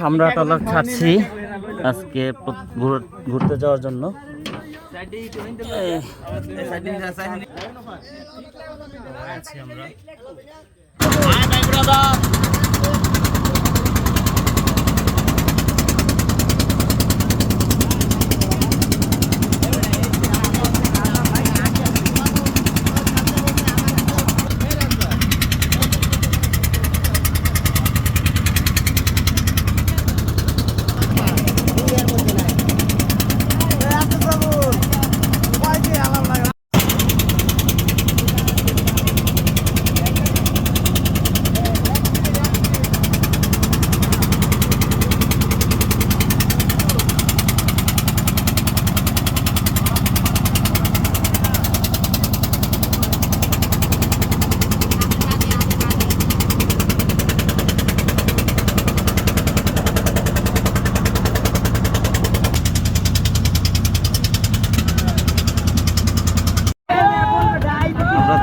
আমরা টলার ছাড়ছি আজকে ঘুরতে যাওয়ার জন্য আমরা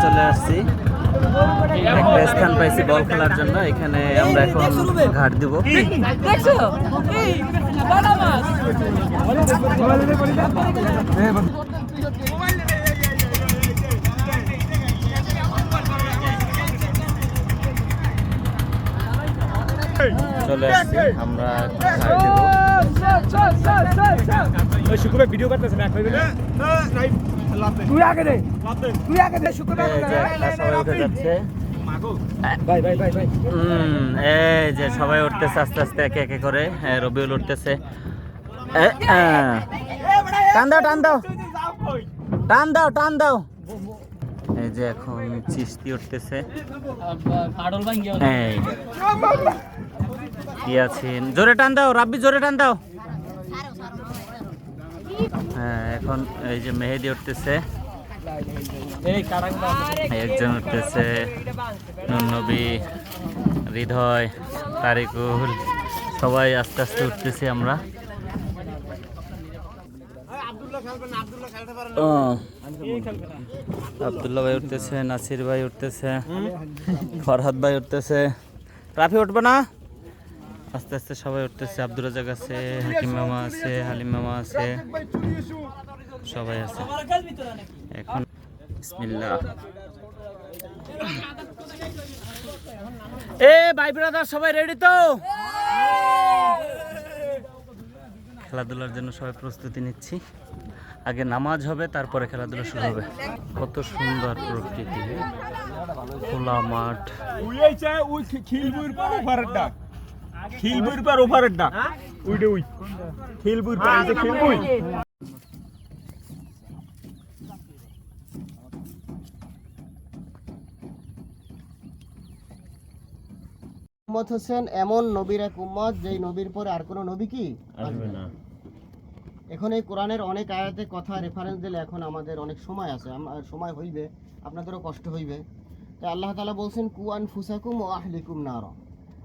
চলে আসছি। একটা স্থান পাইছি বল খেলার জন্য এখানে আমরা এখন ঘাট দিব। চলে আসছি আমরা ঘাট দিব। ভিডিও করতেছে না তুই আগে দে। তুই আগে দে শুক্রবার এই যে সবাই উঠে যাচ্ছে। ভাই ভাই ভাই ভাই। হুম, এই যে সবাই উঠতেছে আস্তে আস্তে একে একে করে। হ্যাঁ, রবিউল উঠতেছে। টান দাও টান দাও। টান দাও টান দাও। এই যে এখন চিস্তি উঠতেছে। কি আছেন? জোরে টান দাও রাব্বি জোরে টান দাও। হ্যাঁ এখন এই যে মেহেদি উঠতেছে। একজন উঠতেছে নবী হৃদয় তারিকুল। সবাই আস্তে আস্তে উঠতেছি আমরা। ও, আব্দুল্লাহ ভাই উঠতেছে নাসির ভাই উঠতেছে ফরহাদ ভাই উঠতেছে। রাফি উঠবে না? আস্তে আস্তে সবাই উঠতেছে। আব্দুল রাজাক আছে হাকিম মামা আছে হালিম মামা আছে। সবাই আছে। এখন বিসমিল্লাহ। এ ভাই ব্রাদার সবাই রেডি তো? খেলাধুলার জন্য সবাই প্রস্তুতি নিচ্ছি। আগে নামাজ হবে তারপরে খেলাধুলা শুরু হবে। কত সুন্দর প্রকৃতি। খোলা মাঠ। খিলবুর পর ওভারের ডাক। পর উইডে উই। খিলবুর পর এই যে খিলবুই। উম্মত হোসেন এমন নবীর এক উম্মত যেই নবীর পরে আর কোনো নবী কি? আসবে না। এখন এই কোরআনের অনেক আয়াতে কথা রেফারেন্স দিলে এখন আমাদের অনেক সময় আছে। সময় হইবে আপনাদেরও কষ্ট হইবে। তাই আল্লাহ তাআলা বলছেন কুয়ান ফুসাকুম ও আহলিকুম নার।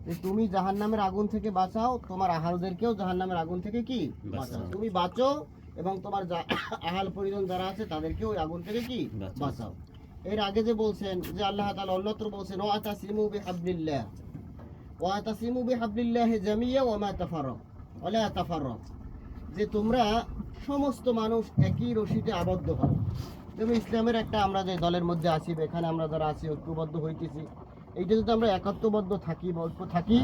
যে তুমি জাহান্নামের আগুন থেকে বাঁচাও তোমার আহালদেরকেও জাহান্নামের আগুন থেকে কি? বাঁচাও। তুমি বাঁচো এবং তোমার আহাল পরিজন যারা আছে তাদেরকেও ওই আগুন থেকে কি? বাঁচাও। এর আগে যে বলছেন যে আল্লাহ তাআলা অন্যত্র বলছেন ও আতাসিমু বিহাবলিল্লাহ। ওয়াতাসিমু বিহাবলিল্লাহ জামিয়া ওয়া মা তাফাররাক। ওয়ালা তাফাররাক। যে তোমরা সমস্ত মানুষ একই রশিতে আবদ্ধ হও। যেমন ইসলামের একটা আমরা যে দলের মধ্যে আছি বা এখানে আমরা যারা আছি ঐক্যবদ্ধ হইতেছি। এইটা যদি আমরা একাত্মবদ্ধ থাকি অল্প থাকি।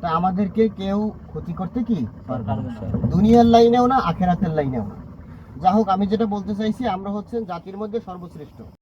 তা আমাদেরকে কেউ ক্ষতি করতে কি দুনিয়ার লাইনেও না আখেরাতের লাইনেও না। যা হোক আমি যেটা বলতে চাইছি আমরা হচ্ছেন জাতির মধ্যে সর্বশ্রেষ্ঠ।